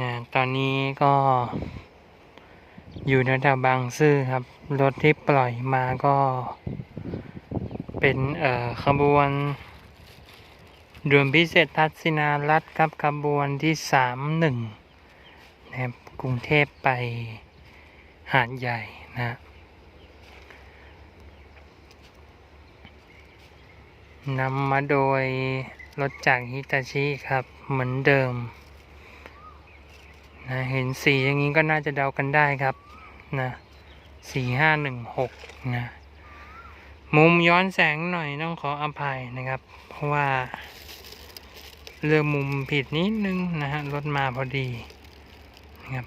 นะตอนนี้ก็ อยู่แถวบางซื่อครับ รถที่ปล่อยมาก็ เป็นเอ่อขบวนด่วนพิเศษทัศนารัฐครับขบวนที่สามหนึ่งนะครับกรุงเทพไปหาดใหญ่นะนำมาโดยรถจากฮิตาชิครับเหมือนเดิม นะเห็นสีอย่างนี้ก็น่าจะเดากันได้ครับนะสี่ห้าหนึ่งหกนะมุมย้อนแสงหน่อยต้องขออภัยนะครับ เพราะว่าเลือกมุมผิดนิดนึงนะฮะรถมาพอดีนะครับ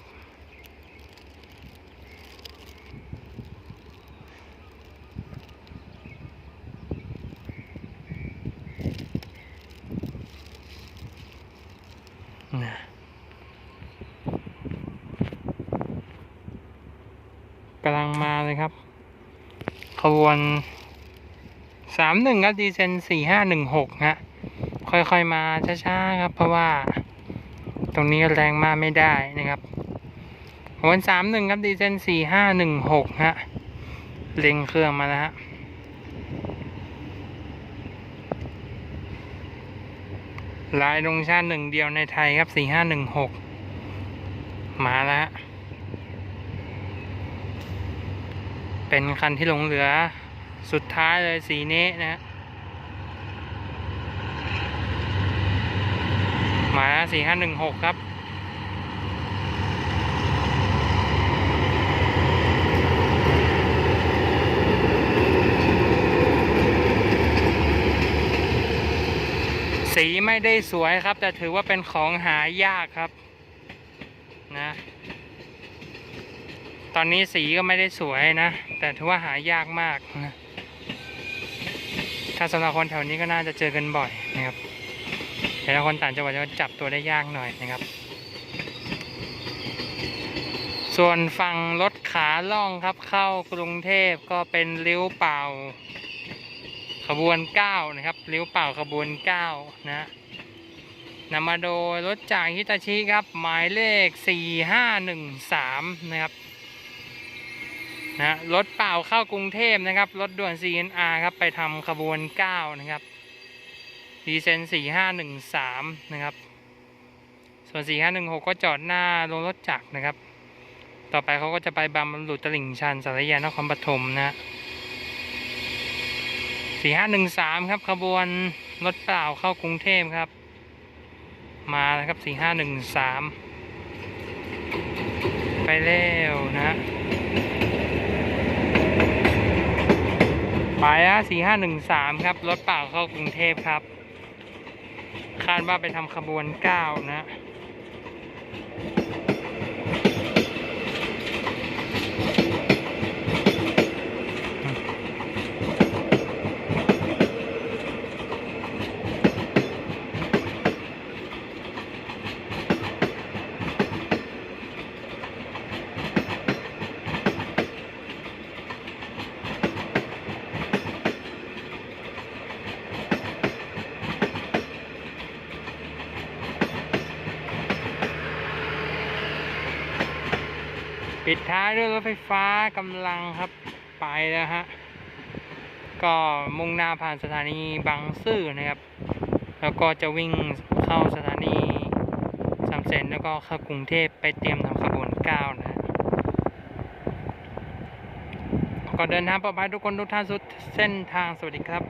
ำลังมาเลยครับ ขบวนสามหนึ่งครับดีเซนสี่ห้าหนึ่งหกฮะ ค่อยๆมาช้าๆครับ เพราะว่า ตรงนี้แรงมากไม่ได้นะครับขบวนสามหนึ่งครับดีเซนสี่ห้าหนึ่งหกฮะเล็งเครื่องมาแล้วฮะลายลงชาติหนึ่งเดียวในไทยครับสี่ห้าหนึ่งหกมาแล้วฮะ เป็นคันที่หลงเหลือสุดท้ายเลยสีนี้นะฮะมาสี่ห้าหนึ่งหกครับสีไม่ได้สวยครับ แต่ถือว่าเป็นของหายากครับ นะ ตอนนี้สีก็ไม่ได้สวยนะ แต่ถือว่าหายากมากนะถ้าสำหรับคนแถวนี้ก็น่าจะเจอกันบ่อยนะครับแต่ถ้าคนต่างจังหวัดจะจับตัวได้ยากหน่อยนะครับ ส่วนฝั่งรถขาล่องครับเข้ากรุงเทพก็เป็นริ้วเป่า ขบวนเก้านะครับริ้วเป่าขบวนเก้านะนำมาโดยรถจากฮิตาชิครับ หมายเลขสี่ห้าหนึ่งสามนะครับ นะรถเปล่าเข้ากรุงเทพนะครับรถด่วน CNR ครับไปทำขบวน 9 นะครับดีเซน4513 นะครับ ส่วน 4516 ก็จอดหน้าโรงรถจักรนะครับ ต่อไปเขาก็จะไปบำรุตลิ่งชันสารยานครปฐมนะ4513 ครับขบวนรถเปล่าเข้ากรุงเทพครับ มาแล้วครับ 4513 ไปเร็วนะ ไปละสี่ห้าหนึ่งสามครับ รถเปล่าเข้ากรุงเทพครับ คาดว่าไปทำขบวนเก้านะ ปิดท้ายด้วยรถไฟฟ้ากำลังครับไปแล้วฮะ ก็มุ่งหน้าผ่านสถานีบางซื่อนะครับ แล้วก็จะวิ่งเข้าสถานีสามเสนแล้วก็เข้ากรุงเทพไปเตรียมทำขบวนเก้านะฮะก็เดินทางปลอดภัยทุกคนทุกท่านสุดเส้นทางสวัสดีครับ